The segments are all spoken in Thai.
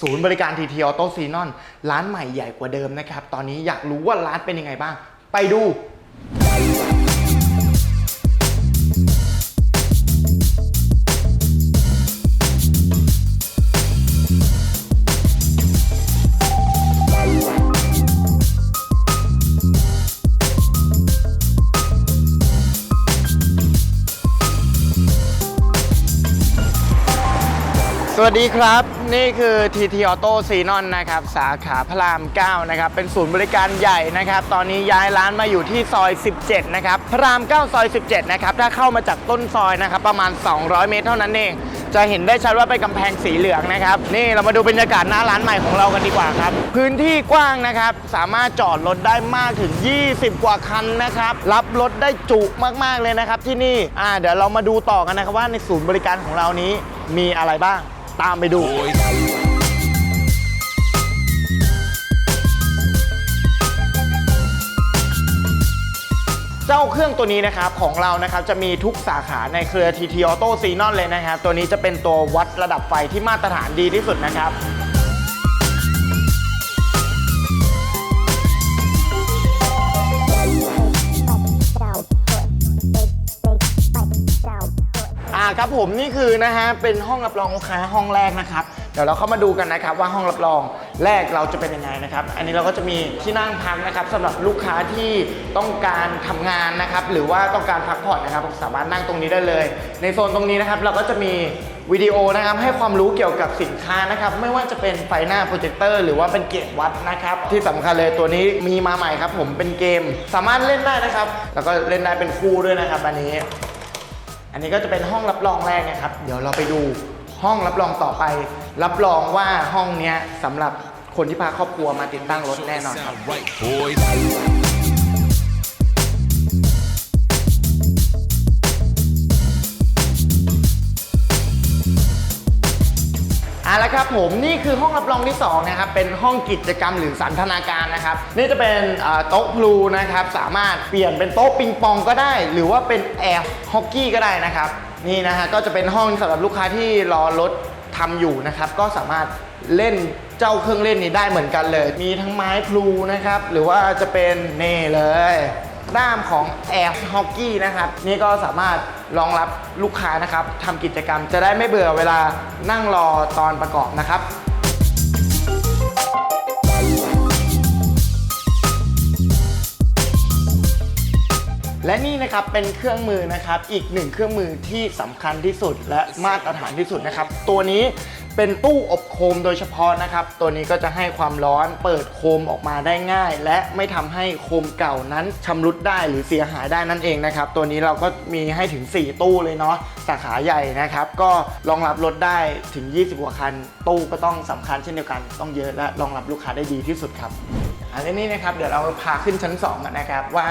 ศูนย์บริการทีทีออโต้ซีนอนร้านใหม่ใหญ่กว่าเดิมนะครับ ตอนนี้อยากรู้ว่าร้านเป็นยังไงบ้าง ไปดู สวัสดีครับ นี่คือ TT Auto s e n o n นะครับ สาขาพระราม 9 นะครับ เป็นศูนย์บริการใหญ่นะครับ ตอนนี้ย้ายร้านมาอยู่ที่ซอย 17 นะครับ พระราม 9 ซอย 17 นะครับ ถ้าเข้ามาจากต้นซอยนะครับ ประมาณ 200 เมตรเท่านั้นเอง จะเห็นได้ชัดว่าเป็นกำแพงสีเหลืองนะครับ นี่เรามาดูบรรยากาศหน้าร้านใหม่ของเรากันดีกว่าครับ พื้นที่กว้างนะครับ สามารถจอดรถได้มากถึง 20 กว่าคันนะครับ รับรถได้จุมากๆเลยนะครับที่นี่ อ่า เดี๋ยวเรามาดูต่อกันนะครับว่าในศูนย์บริการของเรานี้มีอะไรบ้าง ตามไปดู เจ้าเครื่องตัวนี้นะครับของเรานะครับจะมีทุกสาขาในเครือ TT Auto s e n o n เลยนะครับ ตัวนี้จะเป็นตัววัดระดับไฟที่มาตรฐานดีที่สุดนะครับ ครับผมนี่คือนะฮะเป็นห้องรับรองลูกค้าห้องแรกนะครับ เดี๋ยวเราเข้ามาดูกันนะครับว่าห้องรับรองแรกเราจะเป็นยังไงนะครับ อันนี้เราก็จะมีที่นั่งพักนะครับสำหรับลูกค้าที่ต้องการทำงานนะครับ หรือว่าต้องการพักผ่อนนะครับสามารถนั่งตรงนี้ได้เลย ในโซนตรงนี้นะครับเราก็จะมีวิดีโอนะครับให้ความรู้เกี่ยวกับสินค้านะครับไม่ว่าจะเป็นไฟหน้าโปรเจคเตอร์หรือว่าเป็นเกจวัดนะครับที่สำคัญเลยตัวนี้มีมาใหม่ครับผมเป็นเกม สามารถเล่นได้นะครับ แล้วก็เล่นได้เป็นคู่ด้วยนะครับ อันนี้ อันนี้ก็จะเป็นห้องรับรองแรกนะครับ เดี๋ยวเราไปดูห้องรับรองต่อไป รับรองว่าห้องเนี้ยสำหรับคนที่พาครอบครัวมาติดตั้งรถแน่นอนครับ Sound right, boys. เอาละครับผมนี่คือห้องรับรองที่2นะครับเป็นห้องกิจกรรมหรือสันทนาการนะครับนี่จะเป็นโต๊ะพลูนะครับสามารถเปลี่ยนเป็นโต๊ะปิงปองก็ได้ หรือว่าเป็นแอร์ฮอกกี้ก็ได้นะครับนี่นะฮะก็จะเป็นห้องสำหรับลูกค้าที่รอรถทำอยู่นะครับก็สามารถเล่นเจ้าเครื่องเล่นนี้ได้เหมือนกันเลย มีทั้งไม้พลูนะครับหรือว่าจะเป็นเน่เลย ด้ามของ Air Hockey นะครับ นี่ก็สามารถรองรับลูกค้านะครับทำกิจกรรมจะได้ไม่เบื่อเวลานั่งรอตอนประกอบนะครับและนี่นะครับเป็นเครื่องมือนะครับอีกหนึ่งเครื่องมือที่สำคัญที่สุดและมาตรฐานที่สุดนะครับ ตัวนี้ เป็นตู้อบโคมโดยเฉพาะนะครับ ตัวนี้ก็จะให้ความร้อนเปิดโคมออกมาได้ง่าย และไม่ทำให้โคมเก่านั้นชำรุดได้หรือเสียหายได้นั่นเองนะครับ ตัวนี้เราก็มีให้ถึง 4 ตู้เลยเนาะสาขาใหญ่นะครับ ก็รองรับรถได้ถึง 20กว่าคัน ตู้ก็ต้องสำคัญเช่นเดียวกัน ต้องเยอะและรองรับลูกค้าได้ดีที่สุดครับอันนี้นะครับเดี๋ยวเราพาขึ้นชั้น2กันนะครับ ว่า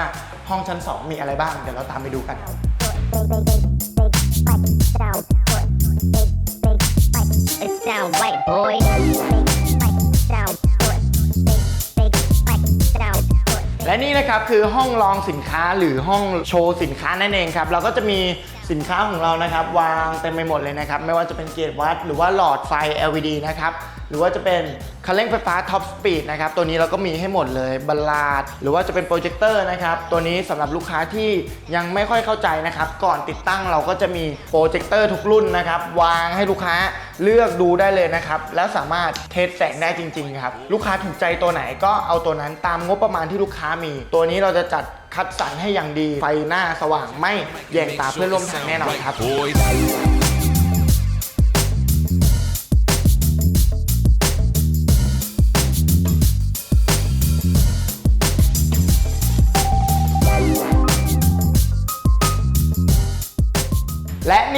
ห้องชั้น 2 มีอะไรบ้างเดี๋ยวเราตามไปดูกัน boy. Down. และนี่นะครับคือห้องลองสินค้าหรือห้องโชว์สินค้านั่นเองครับเราก็จะมีสินค้าของเรานะครับ วางเต็มไปหมดเลยนะครับ ไม่ว่าจะเป็นเกียร์วัด หรือว่าหลอดไฟ LED นะครับ หรือว่าจะเป็นคันเร่งไฟฟ้าท็อปสปีดนะครับตัวนี้เราก็มีให้หมดเลยบัลลาด หรือว่าจะเป็นโปรเจคเตอร์นะครับตัวนี้สำหรับลูกค้าที่ยังไม่ค่อยเข้าใจนะครับก่อนติดตั้งเราก็จะมีโปรเจคเตอร์ทุกรุ่นนะครับวางให้ลูกค้าเลือกดูได้เลยนะครับแล้วสามารถเทสแสงได้จริง ๆ ครับ ลูกค้าถูกใจตัวไหนก็เอาตัวนั้นตามงบประมาณที่ลูกค้ามี ตัวนี้เราจะจัดคัดสรรให้อย่างดีไฟหน้าสว่างไม่แยงตาเพื่อนร่วมทางแน่นอนครับ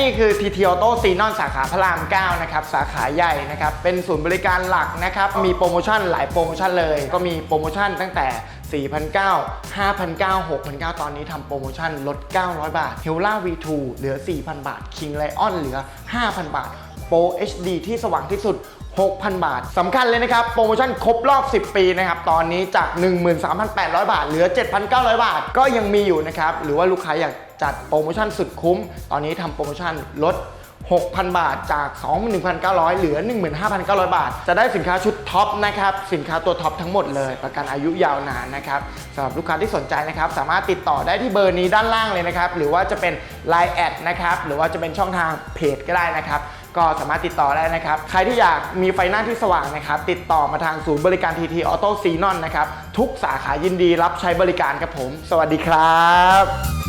นี่คือ TT Auto s e n o n สาขาพระราม 9 นะครับ สาขาใหญ่นะครับ เป็นศูนย์บริการหลักนะครับ มีโปรโมชั่นหลายโปรโมชั่นเลย ก็มีโปรโมชั่นตั้งแต่ 4,900 5,900 6,900 ตอนนี้ทำโปรโมชั่นลด 900 บาท h e l a V2 เหลือ 4,000 บาท King Lion เหลือ 5,000 บาท Pro HD ที่สว่างที่สุด6,000 บาทสำคัญเลยนะครับ โปรโมชั่นครบรอบ 10 ปีนะครับ ตอนนี้จาก 13,800 บาท เหลือ 7,900 บาท ก็ยังมีอยู่นะครับ หรือว่าลูกค้าอยาก จัดโปรโมชั่นสุดคุ้ม ตอนนี้ทำโปรโมชั่นลด 6,000 บาทจาก 21,900 เหลือ 15,900 บาท จะได้สินค้าชุดท็อปนะครับ สินค้าตัวท็อปทั้งหมดเลย ประกันอายุยาวนานนะครับสำหรับลูกค้าที่สนใจนะครับ สามารถติดต่อได้ที่เบอร์นี้ด้านล่างเลยนะครับ หรือว่าจะเป็น Line แอดนะครับ หรือว่าจะเป็นช่องทางเพจก็ได้นะครับ ก็สามารถติดต่อได้นะครับ ใครที่อยากมีไฟหน้าที่สว่างนะครับ ติดต่อมาทางศูนย์บริการทีทีออโต้ซีนอนนะครับ ทุกสาขายินดีรับใช้บริการครับผม สวัสดีครับ